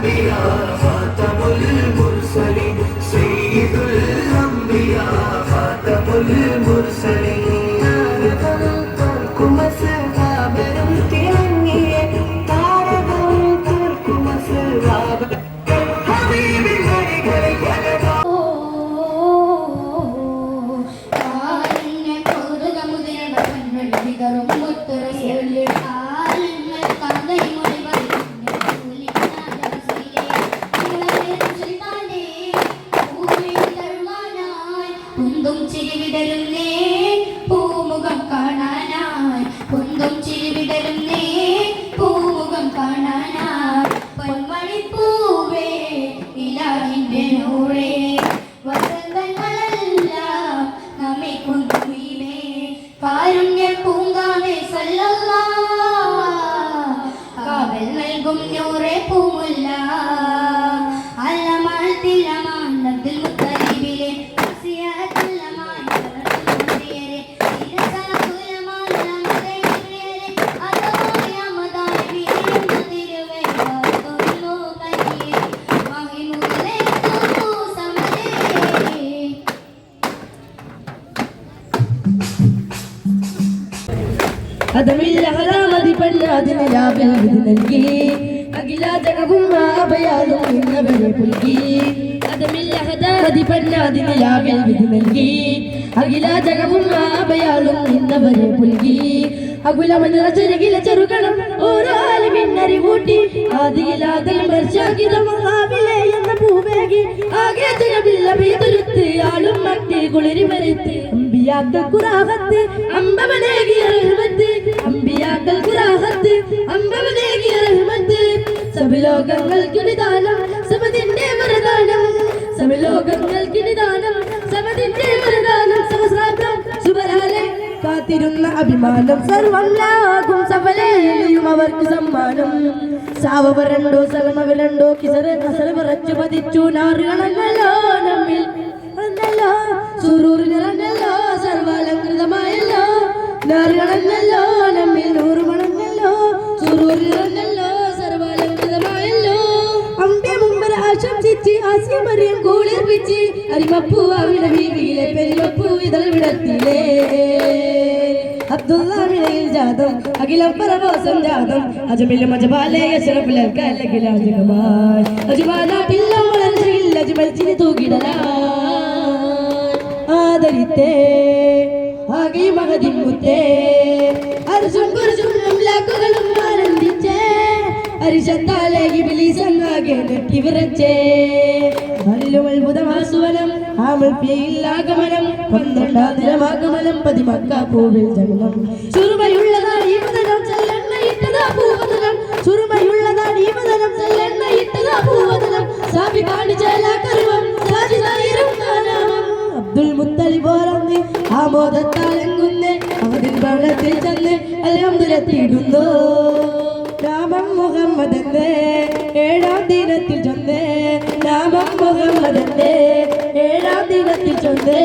我们。കുന്തും ചിരിവിടരുന്നേ പൂമുഖം കാണാനായി കുന്തും ചിരിവിടരുന്നേ പൂമുഖം കാണാനായി പൊന്മണിപ്പൂവേ ഇലാഹിന്റെ നൂറേ. അതമില്ല ഹരാമതി പെണ്ണാതിന് ലാഭം വിധി നൽകി. അഖില ജഗവും അഭയാലും ഇന്നവരെ പുൽകി. അതമില്ല ഹരാമതി പെണ്ണാതിന് ലാഭം വിധി നൽകി. അഖില ജഗവും അഭയാലും ഇന്നവരെ പുൽകി. അകുലമന ചെറുകില ചെറുകണം ഓരോ ആലുമിന്നറിവൂട്ടി ആദിയിലാതൽ മർശാകിതമാവിലെ എന്ന പൂവേകി ആകെ ജഗമില്ല പെയ്തൊരുത്ത് ആളും മറ്റ് കുളിരി മരുത്ത് അമ്പിയാക്കൾ കുറാഹത്ത് അമ്പവനേകിയ റഹ്മത്ത്. അമ്പിയാക്കൾ കുറാഹത്ത് അമ്പവനേകിയ റഹ്മത്ത്. സബലോകങ്ങൾക്ക് നിദാനം സമതിന്റെ വരദാനം. സബലോകങ്ങൾക്ക് നിദാനം സമതിന്റെ വരദാനം. സഹസ്രാബ്ദം സുബരാലെ കാത്തിരുന്ന അഭിമാനം സർവം ലാകും സഫലേയും അവർക്ക് സമ്മാനം. സാവവ രണ്ടോ സലമവ രണ്ടോ കിസറ് കസറ് വിറച്ചു പതിച്ചു. നാറുകളല്ലോ നമ്മിൽ. അന്നല്ലോ സുറൂർ നിറഞ്ഞല്ലോ സർവാലങ്കൃതമായല്ലോ നാറുകളല്ലോ നമ്മിൽ നൂറ് മണങ്ങല്ലോ സുറൂർ നിറഞ്ഞല്ലോ സർവാലങ്കൃതമായല്ലോ അമ്പെ മുമ്പ് ആശംസിച്ച് ആസ്യമറിയം കൂളിർപ്പിച്ച് അരിമപ്പൂ അവിടെ വീവിയിലെ പെരുമപ്പൂ ഇതൾ വിടത്തിലേ. അബ്ദുല്ലാമിനയിൽ ജാതം അഖിലം പരവാസം ജാതം അജുബാന പില്ലം വളർച്ചയിൽ അജുബൽ ചിരി തൂകിടലാ. ആദരിത്തേ ആകെ മഹതിമുത്തേ. അർജുൻ കുർജുൻ അംലാക്കുകളും ആനന്ദിച്ചേ. അരിശത്താലെ ഇബിലീസങ്ങാകെ നെട്ടി വിറച്ചേ. നല്ലും അത്ഭുതമാസുവനം ആമൽ പിയിലാഗമനം പന്ത്രണ്ടാതിരമാഗമനം പതിമക്ക പൂവിൽ ജനനം ചുറുമയുള്ളതാണ് ആമോദത്താൽ അതിൽ ഭരണത്തിൽ ചെന്ന് അലഹമുരത്തിയിടുന്നു രാമം മുഹമ്മദന്റെ ഏഴാം ദിനത്തിൽ ചൊന്നേ. രാമം മുഹമ്മദന്റെ ഏഴാം ദിനത്തിൽ ചൊന്നേ.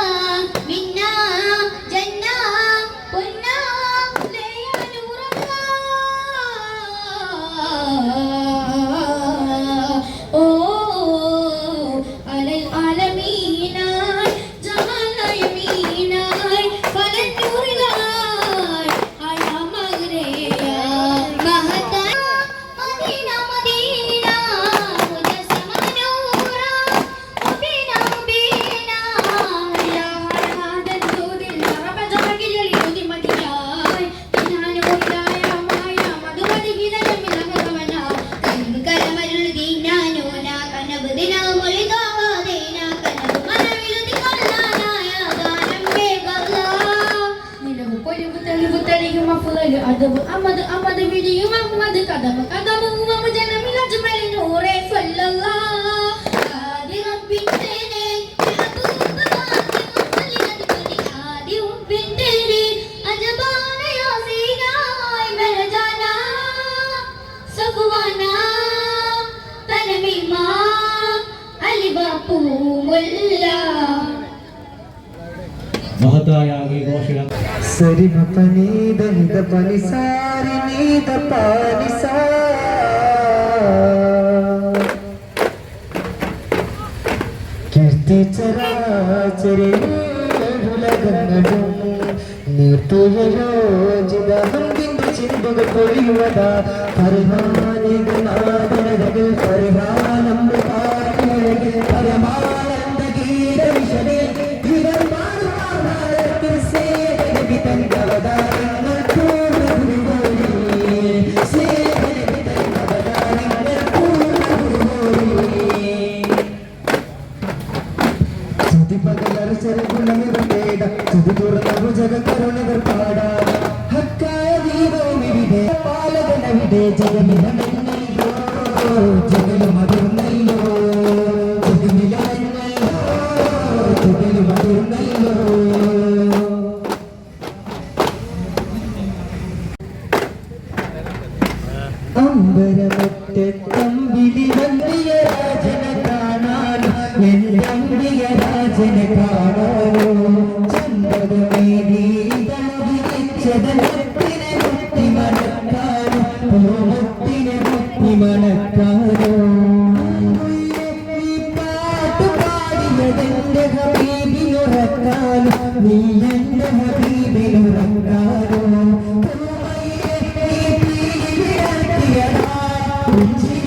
അതവ് അമത് അമത് വിളിയും അഹമ്മദ് കഥമ കഥമും ജനമിൽ അജ്മൽ നൂറെ സല്ലല്ലാ ആദി റബ്ബിൻ തേനെ ആദി റബ്ബിൻ തേനെ അജബാന യാസീനായ് മെഹജാന സഫ്വാന തനമിമ അലിബാപ്പു മുല്ല മഹത്തായ ഈ ഘോഷണം സരിമ പനീത നിത പനി സാരി നീത പാനി സാ കീർത്തി ചരാചരി ഉലകങ്ങളും നീർത്തുയോജിതം ബിന്ദു ചിന്തുകൾ പൊഴിയുവതാ. പരിമാനികളാദരകൾ പരിമാനം പാടിയഴകിൽ പാലകനവിടെ ജഗമിലമെന്നല്ലോ ജഗലുമതിർന്നല്ലോ ജഗമിലമെന്നല്ലോ ജഗലുമതിർന്നല്ലോ അമ്പരമൊറ്റത്തമ്പിലി വന്ദിയ രാജനെ കാണാനോ അമ്പിക രാജനെ കാണാനോ പൂമുത്തിനെ മുത്തി മണക്കാരോ ഈ പാട്ട് പാടിയതെന്റെ ഹബീബിനുറക്കാനോ നീ എന്റെ ഹബീബിനുറക്കാനോ രാജനെ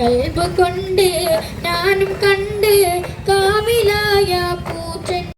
കൽബ് കൊണ്ട് ഞാനും കണ്ട് പൂച്ചൻ